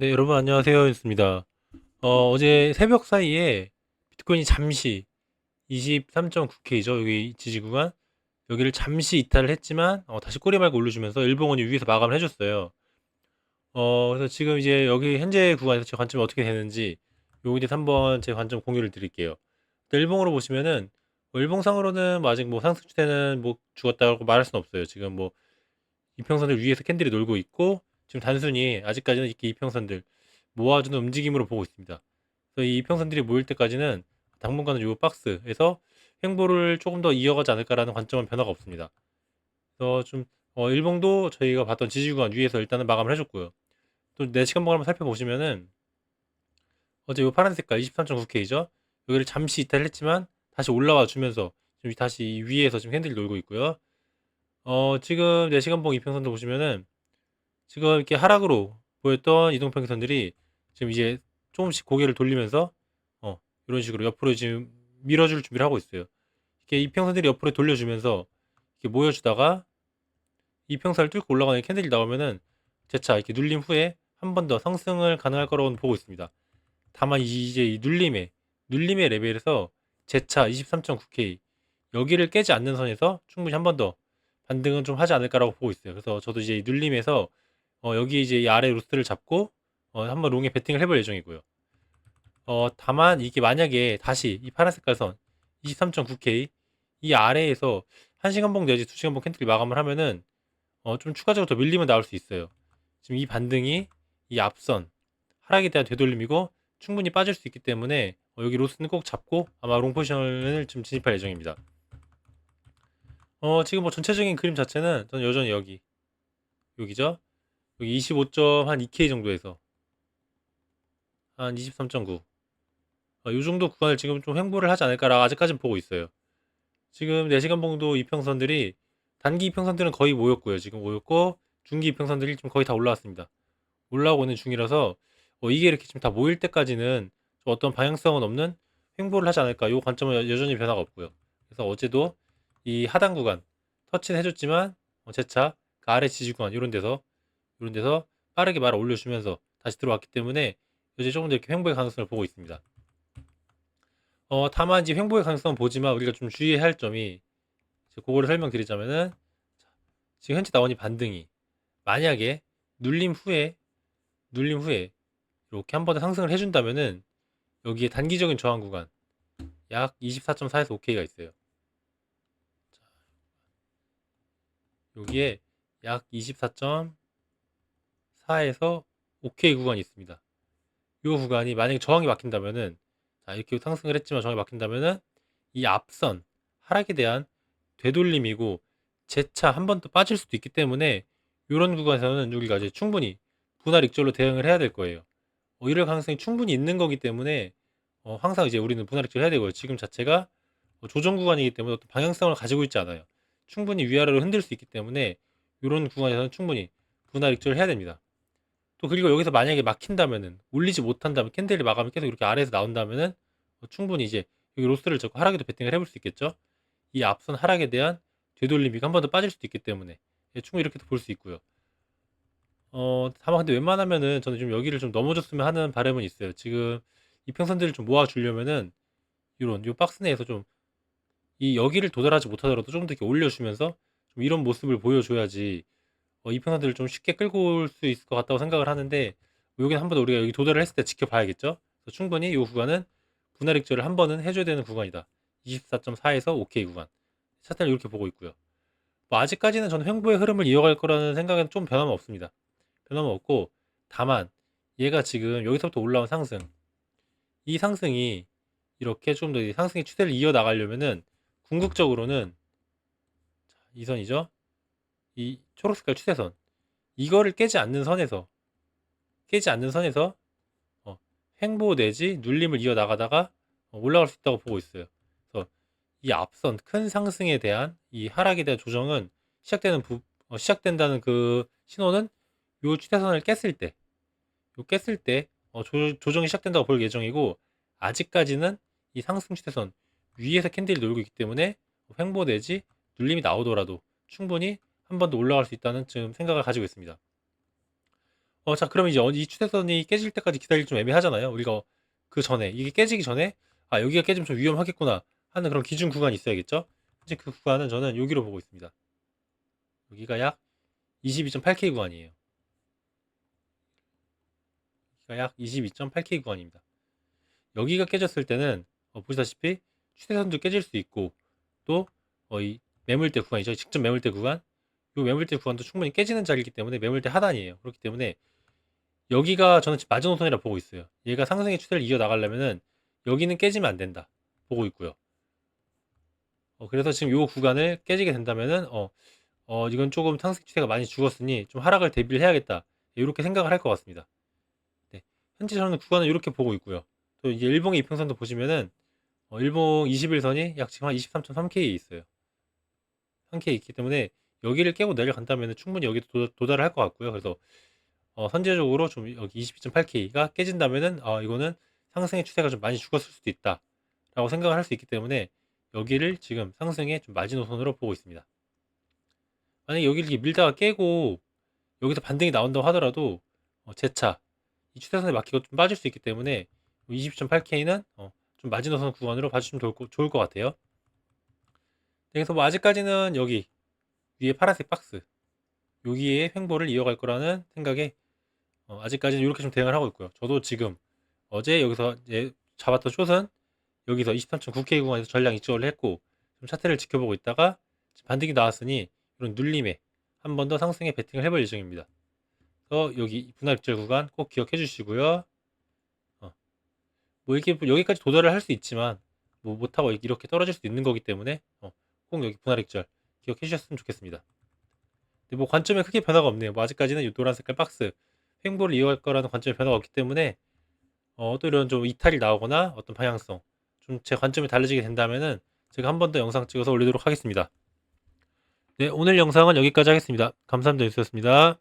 네, 여러분 안녕하세요. 였습니다. 어, 어제 새벽 사이에 비트코인이 잠시 23.9K죠. 여기 지지 구간. 여기를 잠시 이탈을 했지만 어, 다시 꼬리 말고 올려주면서 일봉원이 위에서 마감을 해줬어요. 어, 그래서 지금 이제 여기 현재 구간에서 제 관점이 어떻게 되는지 여기 대해서 한번 제 관점 공유를 드릴게요. 일봉으로 보시면은 뭐 일봉상으로는 뭐 아직 뭐 상승 추세는 뭐 죽었다고 말할 수는 없어요. 지금 뭐 이평선을 위에서 캔들이 놀고 있고 지금 단순히 아직까지는 이렇게 이평선들 모아주는 움직임으로 보고 있습니다. 그래서 이 이평선들이 모일 때까지는 당분간은 이 박스에서 횡보를 조금 더 이어가지 않을까라는 관점은 변화가 없습니다. 그래서 좀 어, 일봉도 저희가 봤던 지지구간 위에서 일단은 마감을 해줬고요. 또 4시간봉 한번 살펴보시면은 어제 이 파란 색깔 23.9K죠. 여기를 잠시 이탈했지만 다시 올라와 주면서 지금 다시 위에서 지금 핸들이 놀고 있고요. 어, 지금 4시간 봉 이평선도 보시면은 지금 이렇게 하락으로 보였던 이동평선들이 지금 이제 조금씩 고개를 돌리면서 어, 이런 식으로 옆으로 지금 밀어줄 준비를 하고 있어요. 이렇게 이평선들이 옆으로 돌려주면서 이렇게 모여주다가 이평선을 뚫고 올라가는 캔들이 나오면은 재차 이렇게 눌림 후에 한 번 더 상승을 가능할 거라고 보고 있습니다. 다만 이제 이 눌림의 눌림의 레벨에서 재차 23.9K 여기를 깨지 않는 선에서 충분히 한 번 더 반등은 좀 하지 않을까라고 보고 있어요. 그래서 저도 이제 이 눌림에서 어, 여기 이제 이 아래 로스를 잡고 어, 한번 롱에 베팅을 해볼 예정이고요. 어, 다만 이게 만약에 다시 이 파란 색깔 선 23.9K 이 아래에서 1시간 봉 내지 2시간 봉 캔들이 마감을 하면은 어, 좀 추가적으로 더 밀리면 나올 수 있어요. 지금 이 반등이 이 앞선 하락에 대한 되돌림이고 충분히 빠질 수 있기 때문에 어, 여기 로스는 꼭 잡고 아마 롱 포지션을 좀 진입할 예정입니다. 어, 지금 뭐 전체적인 그림 자체는 저는 여전히 여기 여기죠. 여기 25점 한 2K 정도에서 한 23.9. 어, 이 정도 구간을 지금 좀 횡보를 하지 않을까라 아직까지는 보고 있어요. 지금 4시간 봉도 이평선들이 단기 이평선들은 거의 모였고요. 지금 모였고 중기 이평선들이 좀 거의 다 올라왔습니다. 올라오고 있는 중이라서 어, 이게 이렇게 지금 다 모일 때까지는 좀 어떤 방향성은 없는 횡보를 하지 않을까. 이 관점은 여- 여전히 변화가 없고요. 그래서 어제도 이 하단 구간 터치는 해줬지만 어, 재차 그 아래 지지 구간 이런 데서 이런 데서 빠르게 말아 올려주면서 다시 들어왔기 때문에 이제 조금 더 이렇게 횡보의 가능성을 보고 있습니다. 어, 다만 이제 횡보의 가능성은 보지만 우리가 좀 주의해야 할 점이 그거를 설명드리자면은 자, 지금 현재 나오니 반등이 만약에 눌림 후에 눌림 후에 이렇게 한 번에 상승을 해준다면은 여기에 단기적인 저항 구간 약 24.4에서 5K가 있어요. 자, 여기에 약 24.4에서 5K 구간이 있습니다. 이 구간이 만약에 저항이 막힌다면은 자, 이렇게 상승을 했지만 저항이 막힌다면은 이 앞선 하락에 대한 되돌림이고 재차 한 번 더 빠질 수도 있기 때문에 이런 구간에서는 우리가 이제 충분히 분할 익절로 대응을 해야 될 거예요. 어, 이럴 가능성이 충분히 있는 거기 때문에 어, 항상 이제 우리는 분할 익절 해야 되고요. 지금 자체가 어, 조정 구간이기 때문에 어떤 방향성을 가지고 있지 않아요. 충분히 위아래로 흔들 수 있기 때문에 이런 구간에서는 충분히 분할 익절을 해야 됩니다. 또 그리고 여기서 만약에 막힌다면은 올리지 못한다면 캔들이 마감이 계속 이렇게 아래에서 나온다면은 어, 충분히 이제 여기 로스를 잡고 하락에도 베팅을 해볼 수 있겠죠. 이 앞선 하락에 대한 되돌림이 한 번 더 빠질 수도 있기 때문에 예, 충분히 이렇게도 볼 수 있고요. 어, 다만 근데 웬만하면은 저는 좀 여기를 좀 넘어줬으면 하는 바람은 있어요. 지금 이 평선들을 좀 모아주려면은 이런 요 박스 내에서 좀 이 여기를 도달하지 못하더라도 조금 더 이렇게 올려주면서 좀 이런 모습을 보여줘야지 어, 이 평선들을 좀 쉽게 끌고 올 수 있을 것 같다고 생각을 하는데 여기는 한 번 더 우리가 여기 도달을 했을 때 지켜봐야겠죠. 그래서 충분히 이 구간은 분할 익절을 한 번은 해줘야 되는 구간이다. 24.4에서 OK 구간. 차트를 이렇게 보고 있고요. 뭐 아직까지는 저는 횡보의 흐름을 이어갈 거라는 생각은 좀 변함은 없습니다. 변함은 없고 다만 얘가 지금 여기서부터 올라온 상승 이 상승이 이렇게 좀 더 상승의 추세를 이어 나가려면은 궁극적으로는 자, 이 선이죠. 이 초록색깔 추세선 이거를 깨지 않는 선에서 깨지 않는 선에서 어, 횡보 내지 눌림을 이어 나가다가 어, 올라갈 수 있다고 보고 있어요. 그래서 이 앞선 큰 상승에 대한 이 하락에 대한 조정은 시작되는 부, 어, 시작된다는 그 신호는 요 추세선을 깼을 때, 요 깼을 때 어, 조, 조정이 시작된다고 볼 예정이고 아직까지는 이 상승 추세선 위에서 캔들이 놀고 있기 때문에 횡보 내지 눌림이 나오더라도 충분히 한 번 더 올라갈 수 있다는 지금 생각을 가지고 있습니다. 어, 자, 그러면 이제 어- 이 추세선이 깨질 때까지 기다릴 좀 애매하잖아요. 우리가 그 전에 이게 깨지기 전에 아 여기가 깨지면 좀 위험하겠구나 하는 그런 기준 구간이 있어야겠죠. 이제 그 구간은 저는 여기로 보고 있습니다. 여기가 약 22.8K 구간이에요. 여기가 약 22.8K 구간입니다. 여기가 깨졌을 때는 어, 보시다시피 추세선도 깨질 수 있고 또 어, 이 매물대 구간이죠. 직접 매물대 구간. 이 매물대 구간도 충분히 깨지는 자리이기 때문에 매물대 하단이에요. 그렇기 때문에 여기가 저는 지금 마지노선이라 보고 있어요. 얘가 상승의 추세를 이어나가려면은 여기는 깨지면 안 된다. 보고 있고요. 어, 그래서 지금 이 구간을 깨지게 된다면은 어, 어, 이건 조금 상승 추세가 많이 죽었으니 좀 하락을 대비를 해야겠다. 이렇게 생각을 할 것 같습니다. 네. 현재 저는 구간을 이렇게 보고 있고요. 또 이제 일봉의 이평선도 보시면은 어, 일봉 21선이 약 지금 한 23.3K에 있어요. 3K에 있기 때문에 여기를 깨고 내려간다면 충분히 여기도 도, 도달을 할 것 같고요. 그래서 어, 선제적으로 좀 여기 22.8K가 깨진다면은 아, 이거는 상승의 추세가 좀 많이 죽었을 수도 있다라고 생각을 할 수 있기 때문에 여기를 지금 상승의 좀 마지노선으로 보고 있습니다. 만약에 여기를 이렇게 밀다가 깨고 여기서 반등이 나온다고 하더라도 어, 재차 이 추세선에 막히고 좀 빠질 수 있기 때문에 20.8K는 어, 좀 마지노선 구간으로 봐주시면 좋을, 거- 좋을 것 같아요. 네, 그래서 뭐 아직까지는 여기 위에 파란색 박스 여기에 횡보를 이어갈 거라는 생각에 어, 아직까지는 이렇게 좀 대응을 하고 있고요. 저도 지금 어제 여기서 이제 잡았던 숏은 여기서 23.9K 구간에서 전량 이쪽을 했고 좀 차트를 지켜보고 있다가 반등이 나왔으니 이런 눌림에 한 번 더 상승에 베팅을 해볼 예정입니다. 그래서 여기 분할절 구간 꼭 기억해 주시고요. 어, 뭐 이렇게 여기까지 도달을 할 수 있지만 뭐 못하고 이렇게 떨어질 수도 있는 거기 때문에 어, 꼭 여기 분할액절 기억해 주셨으면 좋겠습니다. 뭐 관점에 크게 변화가 없네요. 뭐 아직까지는 이 노란 색깔 박스 횡보를 이어갈 거라는 관점에 변화가 없기 때문에 어, 또 이런 좀 이탈이 나오거나 어떤 방향성 좀 제 관점이 달라지게 된다면은 제가 한 번 더 영상 찍어서 올리도록 하겠습니다. 네, 오늘 영상은 여기까지 하겠습니다. 감사합니다. 유수였습니다.